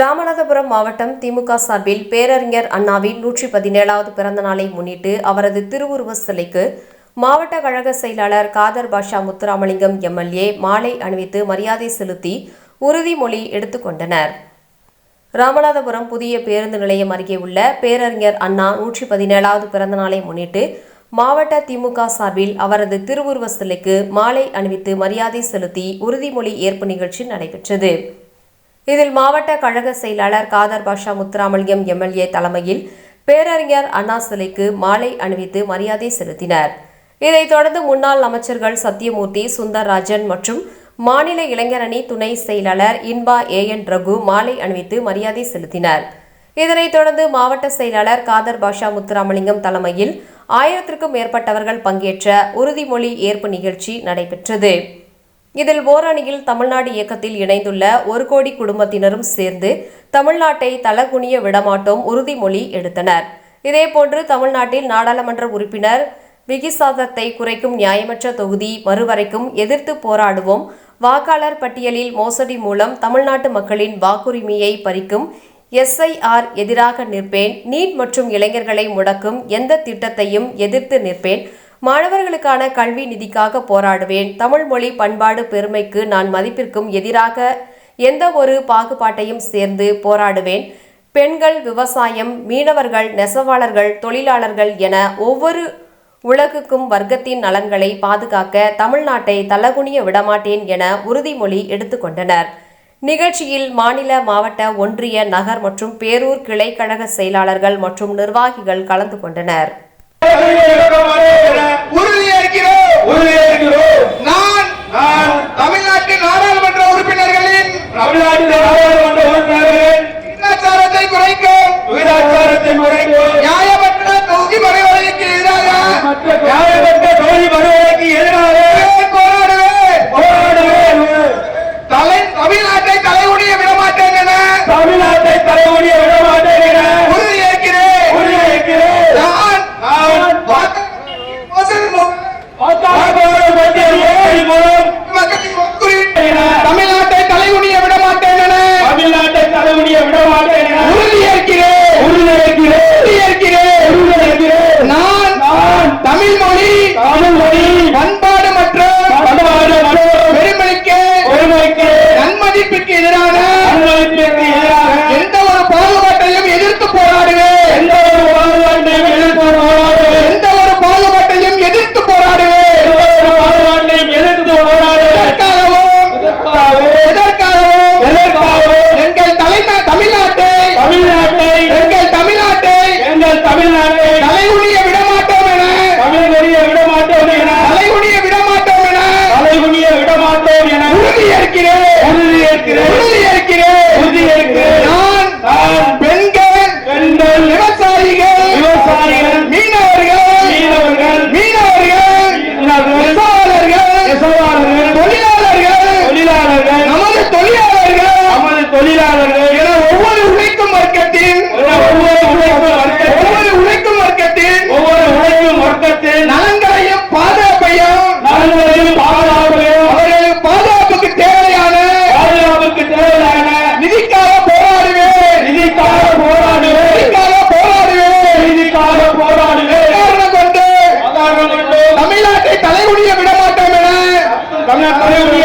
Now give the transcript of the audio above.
ராமநாதபுரம் மாவட்டம் திமுக சார்பில் பேரறிஞர் அண்ணாவின் நூற்றி பதினேழாவது பிறந்த நாளை முன்னிட்டு அவரது திருவுருவ சிலைக்கு மாவட்ட கழக செயலாளர் காதர் பாஷா முத்துராமலிங்கம் எம்எல்ஏ மாலை அணிவித்து மரியாதை செலுத்தி உறுதிமொழி எடுத்துக்கொண்டனர் ராமநாதபுரம் புதிய பேருந்து நிலையம் அருகே உள்ள பேரறிஞர் அண்ணா நூற்றி பதினேழாவது பிறந்த நாளை முன்னிட்டு மாவட்ட திமுக சார்பில் அவரது திருவுருவ சிலைக்கு மாலை அணிவித்து மரியாதை செலுத்தி உறுதிமொழி ஏற்பு நிகழ்ச்சி நடைபெற்றது. இதில் மாவட்ட கழக செயலாளர் காதர் பாஷா முத்துராமலிங்கம் எம்எல்ஏ தலைமையில் பேரறிஞர் அண்ணா சிலைக்கு மாலை அணிவித்து மரியாதை செலுத்தினர். இதைத் தொடர்ந்து முன்னாள் அமைச்சர்கள் சத்யமூர்த்தி சுந்தர்ராஜன் மற்றும் மாநில இளைஞரணி துணை செயலாளர் இன்பா ஏஎன் ரகு மாலை அணிவித்து மரியாதை செலுத்தினர். இதனைத் தொடர்ந்து மாவட்ட செயலாளர் காதர் பாஷா முத்துராமலிங்கம் தலைமையில் ஆயிரத்திற்கும் மேற்பட்டவர்கள் பங்கேற்ற உறுதிமொழி ஏற்பு நிகழ்ச்சி நடைபெற்றது. இதில் ஓரணியில் தமிழ்நாடு இயக்கத்தில் இணைந்துள்ள ஒரு கோடி குடும்பத்தினரும் சேர்ந்து தமிழ்நாட்டை தலகுனிய விடமாட்டோம் உறுதிமொழி எடுத்தனர். இதேபோன்று தமிழ்நாட்டில் நாடாளுமன்ற உறுப்பினர் விகிசாதத்தை குறைக்கும் நியாயமற்ற தொகுதி மறுவரைக்கும் எதிர்த்து போராடுவோம். வாக்காளர் பட்டியலில் மோசடி மூலம் தமிழ்நாட்டு மக்களின் வாக்குரிமையை பறிக்கும் எஸ்ஐஆர் எதிராக நிற்பேன். நீட் மற்றும் இளைஞர்களை முடக்கும் எந்த திட்டத்தையும் எதிர்த்து நிற்பேன். மாணவர்களுக்கான கல்வி நிதிக்காக போராடுவேன். தமிழ் மொழி பண்பாடு பெருமைக்கு நான் மதிப்பிற்கும் எதிராக எந்த ஒரு பாகுபாட்டையும் சேர்ந்து போராடுவேன். பெண்கள் விவசாயம் மீனவர்கள் நெசவாளர்கள் தொழிலாளர்கள் என ஒவ்வொரு உலகுக்கும் வர்க்கத்தின் நலன்களை பாதுகாக்க தமிழ்நாட்டை தலகுனிய விடமாட்டேன் என உறுதிமொழி எடுத்துக்கொண்டனர் நிகழ்ச்சியில் மாநில மாவட்ட ஒன்றிய நகர் மற்றும் பேரூர் கிளை கழக செயலாளர்கள் மற்றும் நிர்வாகிகள் கலந்து கொண்டனர் உறுதியேற்கிறோம் உறுதியேற்கிறோம் நான் நான் தமிழ்நாட்டு நாடாளுமன்ற உறுப்பினர்களின் தமிழ்நாட்டில் நாடாளுமன்ற உறுப்பினர்களின் விகிதாச்சாரத்தை குறைக்கும் விகிதாச்சாரத்தை முறைக்கும் நியாயமற்ற தொகுதி மறுவரைக்கு எதிராக மற்ற நியாயமற்ற தொழில் வருவதற்கு எதிராக போராடுவேன் போராடுவேன் தலை தமிழ்நாட்டை தலைகுனிய விடமாட்டேன் என தமிழ்நாட்டை தலைமுடிய விடமாட்டேன் என உறுதியேற்கிறேன் உறுதியேற்கிறேன் நான் நான் வாக்கு- மோசடி மூலம் வாக்காளர் பட்டியல் மோசடி மூலம் மக்களின் வாக்குரிமை தமிழ்நாட்டை தலைகுனிய விடமாட்டேன் என தமிழ்நாட்டை தலைமுடிய விடமாட்டேன் என உறுதியேற்கிறேன் உறுதியேற்கிறேன் உறுதியேற்கிறேன் உறுதியேற்கிறேன் நான் நான் தமிழ் மொழி தமிழ் மொழி பண்பாடு மற்றும் பண்பாடு மற்றும் பெருமைக்கு ஒருமைக்கு நன்மதிப்பிற்கு எதிரான அனுமதிப்பிற்கு எதிராக எந்த ஒரு பாகுபாட்டையும் எதிர்த்து போராடுவேன் எந்த ஒரு பாகுபாட்டையும் எதிர்த்து போராடுவேன் எந்த ஒரு பாகுபாட்டையும் எதிர்த்து போராடுவேன் எந்த ஒரு பாகுபாட்டையும் எதிர்த்து போராடுவேன் எதற்காகவும் எதற்காகவும் எதற்காகவும் எங்கள் தலைமை தமிழ்நாட்டை தமிழ்நாட்டை எங்கள் தமிழ்நாட்டை எங்கள் தமிழ்நாட்டை தலைகுனிய விடமாட்டோம் என. தமிழ்மொழிய விடமாட்டோம் என. தலைகுனிய விடமாட்டோம் என. தலைகுனிய விடமாட்டோம் என. உறுதியேற்கிறேன் உறுதியேற்கிறேன் உறுதியேற்கிறேன் நான் நான் பெண்கள் பெண்கள் விவசாயிகள் விவசாயிகள் மீனவர்கள் மீனவர்கள் மீனவர்கள் மீனவர்கள் நெசவாளர்கள் நெசவாளர்கள் தொழிலாளர்கள் தொழிலாளர்கள் நமது தொழிலாளர்கள் நமது தொழிலாளர்கள் என ஒவ்வொரு உழைக்கும் வர்க்கத்தின் ஒவ்வொரு உழைக்கும் வர்க்கத்தின் ஒவ்வொரு உழைக்கும் வர்க்கத்தின் ஒவ்வொரு உழைக்கும் வர்க்கத்தின் நலன்களையும் பாதுகாப்பையும் நலன்களையும் பாதுகாப்பையும் அவர்களின் பாதுகாப்புக்கு தேவையான பாதுகாப்புக்கு தேவையான நிதிக்காக போராடுவேன் நிதிக்காக போராடுவேன் நிதிக்காக போராடுவேன் நீதிக்காக போராடுவேன் காரணம் கொண்டு ஆதாரம் விட மாட்டோம் தலைகுனிய விடமாட்டோம் என தமிழ் தலைவருடைய